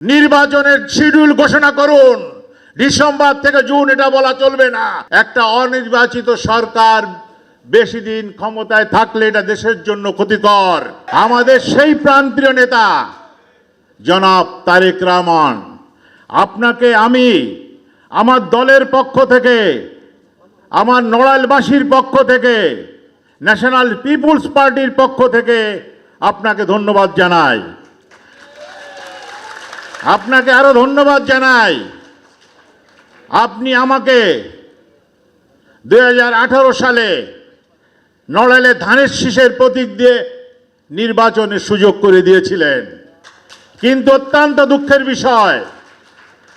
নির্বাচনের শিডিউল ঘোষণা করুন। ডিসেম্বর থেকে জুন এটা বলা চলবে না। একটা অনির্বাচিত সরকার বেশি দিন ক্ষমতায় থাকলে এটা দেশের জন্য ক্ষতিকর। আমাদের সেই প্রান্তীয় নেতা, জনাব তারেক রহমান, আপনাকে আমি আমার দলের পক্ষ থেকে, আমার নড়াইলবাসীর পক্ষ থেকে ন্যাশনাল পিপুলস পার্টির পক্ষ থেকে আপনাকে ধন্যবাদ জানাই। আপনাকে আরও ধন্যবাদ জানাই। আপনি আমাকে দু হাজার আঠারো সালে নড়াইলে ধানের শীষের প্রতীক দিয়ে নির্বাচনের সুযোগ করে দিয়েছিলেন। কিন্তু অত্যন্ত দুঃখের বিষয়,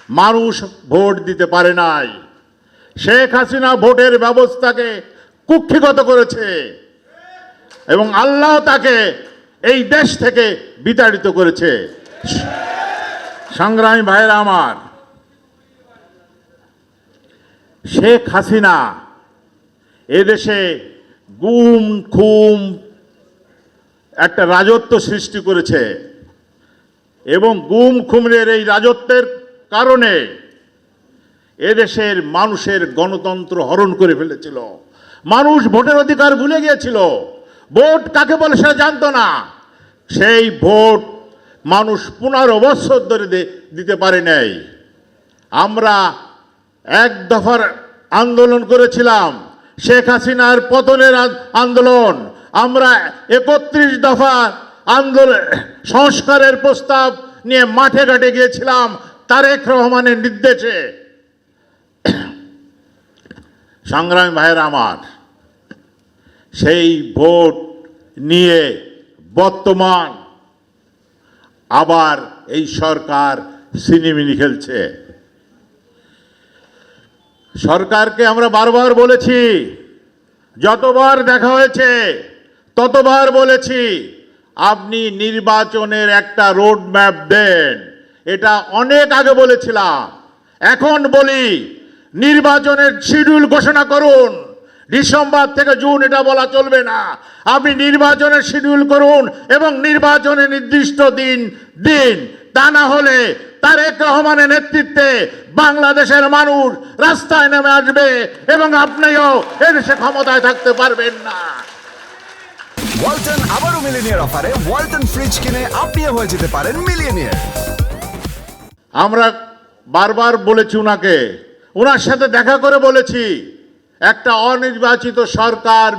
মানুষ ভোট দিতে পারে নাই। শেখ হাসিনা ভোটের ব্যবস্থাকে কুক্ষিগত করেছে এবং আল্লাহ তাকে এই দেশ থেকে বিতাড়িত করেছে। সংগ্রামী ভাইরা আমার, শেখ হাসিনা এদেশে গুম, খুম একটা রাজত্ব সৃষ্টি করেছে এবং গুম খুমরের এই রাজত্বের কারণে এদেশের মানুষের গণতন্ত্র হরণ করে ফেলেছিল। মানুষ ভোটের অধিকার ভুলে গিয়েছিল। ভোট কাকে বলে সেটা জানতো না। সেই ভোট মানুষ পনেরো বছর ধরে দিতে পারে নাই। আমরা এক দফার আন্দোলন করেছিলাম, শেখ হাসিনার পতনের আন্দোলন। আমরা একত্রিশ দফা আন্দোলন সংস্কারের প্রস্তাব নিয়ে মাঠে ঘাটে গিয়েছিলাম, তারেক রহমানের নির্দেশে। সংগ্রামী ভাইয়ের আমার, সেই ভোট নিয়ে বর্তমান আবার এই সরকার সিনেমিনি খেলছে। সরকারকে আমরা বারবার বলেছি, যতবার দেখা হয়েছে, ততবার বলেছি, আপনি নির্বাচনের একটা রোড ম্যাপ দেন। এটা অনেক আগে বলেছিলাম। এখন বলি, নির্বাচনের শিডিউল ঘোষণা করুন। ডিসেম্বর থেকে জুন এটা বলা চলবে না। আপনি নির্বাচনের শিডিউল করুন এবং নির্বাচনের নির্দিষ্ট দিন দিন। তা না হলে তারেক রহমানের নেতৃত্বে বাংলাদেশের মানুষ রাস্তায় নেমে আসবে এবং আপনিও এদেশে ক্ষমতায় থাকতে পারবেন না। ওয়ালটন আবারও মিলিনিয়ার অফারে ওয়ালটন ফ্রিজ কিনে আপনিও হয়ে যেতে পারেন মিলিয়নিয়ার। আমরা বারবার বলেছি উনাকে। ওনার সাথে দেখা করে বলেছি একটা অনির্বাচিত সরকার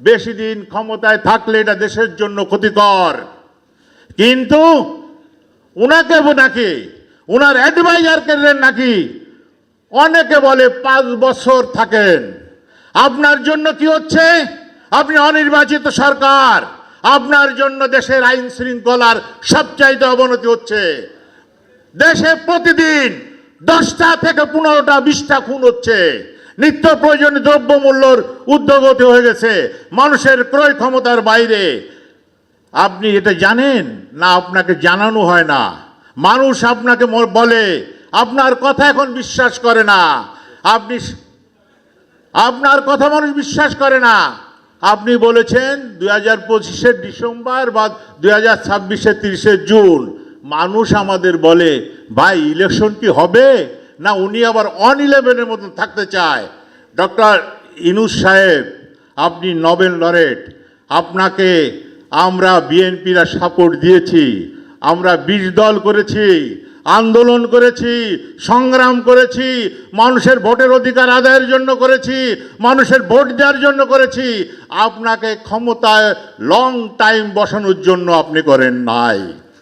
বেশি দিন ক্ষমতায় থাকলে এটা দেশের জন্য ক্ষতিকর। কিন্তু উনাকে নাকি, উনার অ্যাডভাইজারকে নাকি, অনেকে বলে পাঁচ বছর থাকেন। আপনার জন্য কি হচ্ছে? আপনি অনির্বাচিত সরকার। আপনার জন্য দেশের আইন শৃঙ্খলার সবচাইতে অবনতি হচ্ছে। দেশে প্রতিদিন দশটা থেকে পনেরোটা, বিশটা খুন হচ্ছে। নিত্য প্রয়োজনীয় দ্রব্যমূল্যর উদ্যোগতি হয়ে গেছে। মানুষের ক্রয় ক্ষমতার বাইরে। আপনি এটা জানেন? না, আপনাকে জানানো হয় না। মানুষ আপনাকে বলে, আপনার কথা এখন বিশ্বাস করে না। আপনি আপনার কথা মানুষ বিশ্বাস করে না। আপনি বলেছেন দুই হাজার পঁচিশের ডিসেম্বর বা দুই হাজার ছাব্বিশে তিরিশে জুন। মানুষ আমাদের বলে, ভাই ইলেকশন কি হবে? না উনি আবার অন ইলেভেনের মতন থাকতে চায়। ডক্টর ইনুস সাহেব, আপনি নোবেল লরেট। আপনাকে আমরা বিএনপিরা সাপোর্ট দিয়েছি, আমরা বিষ দল করেছি, আন্দোলন করেছি, সংগ্রাম করেছি, মানুষের ভোটের অধিকার আদায়ের জন্য করেছি, মানুষের ভোট দেওয়ার জন্য করেছি। আপনাকে ক্ষমতায় লং টাইম বসানোর জন্য আপনি করেন নাই।